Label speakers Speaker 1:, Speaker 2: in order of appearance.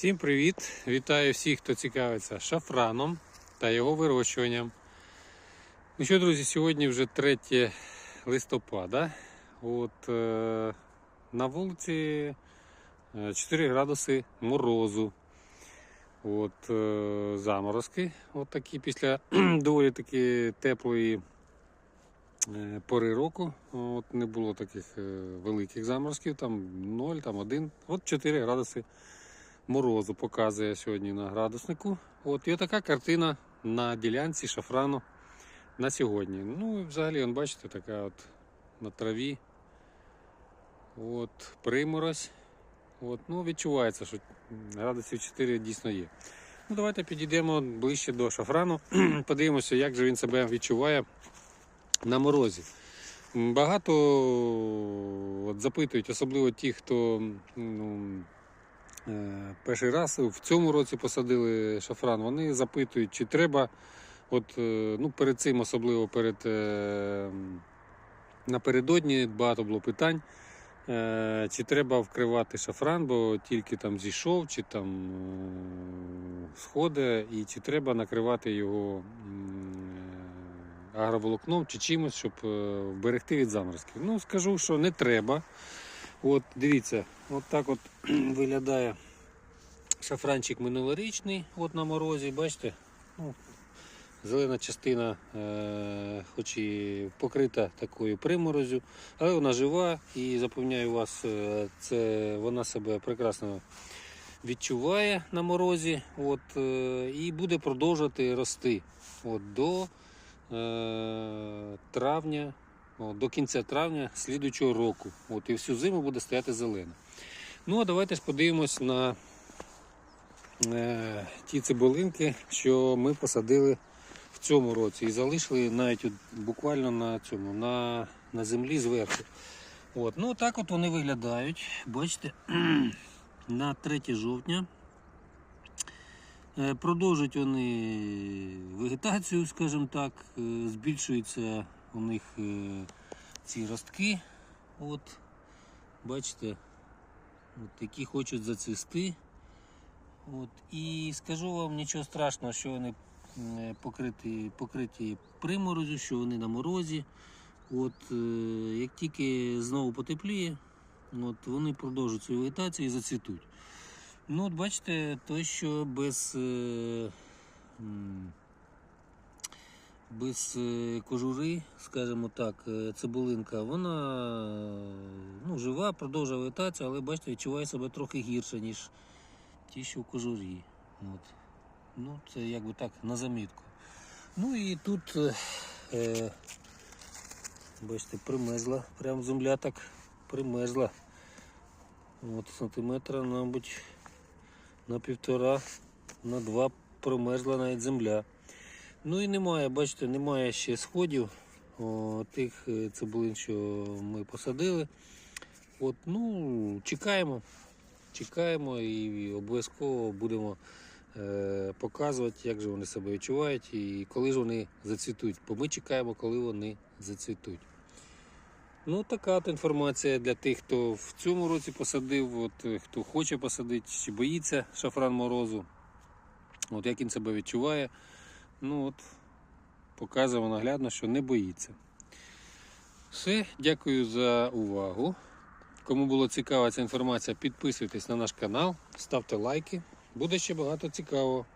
Speaker 1: Всім привіт! Вітаю всіх, хто цікавиться шафраном та його вирощуванням. Ну що, друзі, сьогодні вже 3 листопада. От, е, на вулиці е, 4 градуси морозу. От, е, заморозки. От такі після доволі таки теплої е, пори року. От, не було таких е, великих заморозків, там 0, там 1, от 4 градуси показує сьогодні на градуснику. От і така картина на ділянці шафрану на сьогодні. Ну і взагалі, он, бачите, така от на траві. От, приморозь. От, ну, відчувається, що градусів 4 дійсно є. Ну, Давайте підійдемо ближче до шафрану, подивимося, як же він себе відчуває на морозі. Багато от, запитують, особливо ті, хто ну, Перший раз в цьому році посадили шафран. Вони запитують, чи треба, от, е, ну, перед цим, особливо перед е, напередодні багато було питань, е, чи треба вкривати шафран, бо тільки там зійшов, чи там е, сходить, і чи треба накривати його е, агроволокном чи чимось, щоб е, вберегти від заморозків. Ну, скажу, що не треба. От дивіться, от так от виглядає шафранчик минулорічний, от на морозі, бачите? Ну, зелена частина, е, хоч і покрита такою приморозю, але вона жива і запевняю вас, е, це вона себе прекрасно відчуває на морозі от, е, і буде продовжувати рости от, до е, травня до кінця травня слідуючого року. От, і всю зиму буде стояти зелена. Ну, а давайте ж подивимось на е, ті цибулинки, що ми посадили в цьому році. І залишили навіть от, буквально на цьому, на, на землі зверху. От, ну, так от вони виглядають. Бачите, на 3 жовтня. Е, Продовжують вони вегетацію, скажімо так, е, збільшується у них е, ці ростки. От, бачите, от, які хочуть зацвісти. От, і скажу вам нічого страшного, що вони е, покриті, покриті приморозю, що вони на морозі. От, е, як тільки знову потепліє, от, вони продовжують свою вегетацію і зацвітуть. Ну, от бачите, той, що без, без е, кожури, скажімо так, е, цибулинка, вона ну, жива, продовжує вегетацію, але бачите, відчуває себе трохи гірше, ніж ті, що в кожурі. От. Ну, це якби так на замітку. Ну і тут, е, е, бачите, примерзла, прям земля так примерзла. От сантиметра, мабуть, на півтора, на два промерзла навіть земля. Ну і немає, бачите, немає ще сходів о, тих е, цибулин, що ми посадили. От, ну, чекаємо, чекаємо і обов'язково будемо е, показувати, як же вони себе відчувають і коли ж вони зацвітуть. Бо ми чекаємо, коли вони зацвітуть. Ну, така от інформація для тих, хто в цьому році посадив, от, е, хто хоче посадити, чи боїться шафран морозу. От як він себе відчуває. Ну от, показуємо наглядно, що не боїться. Все, дякую за увагу. Кому була цікава ця інформація, підписуйтесь на наш канал, ставте лайки. Буде ще багато цікавого.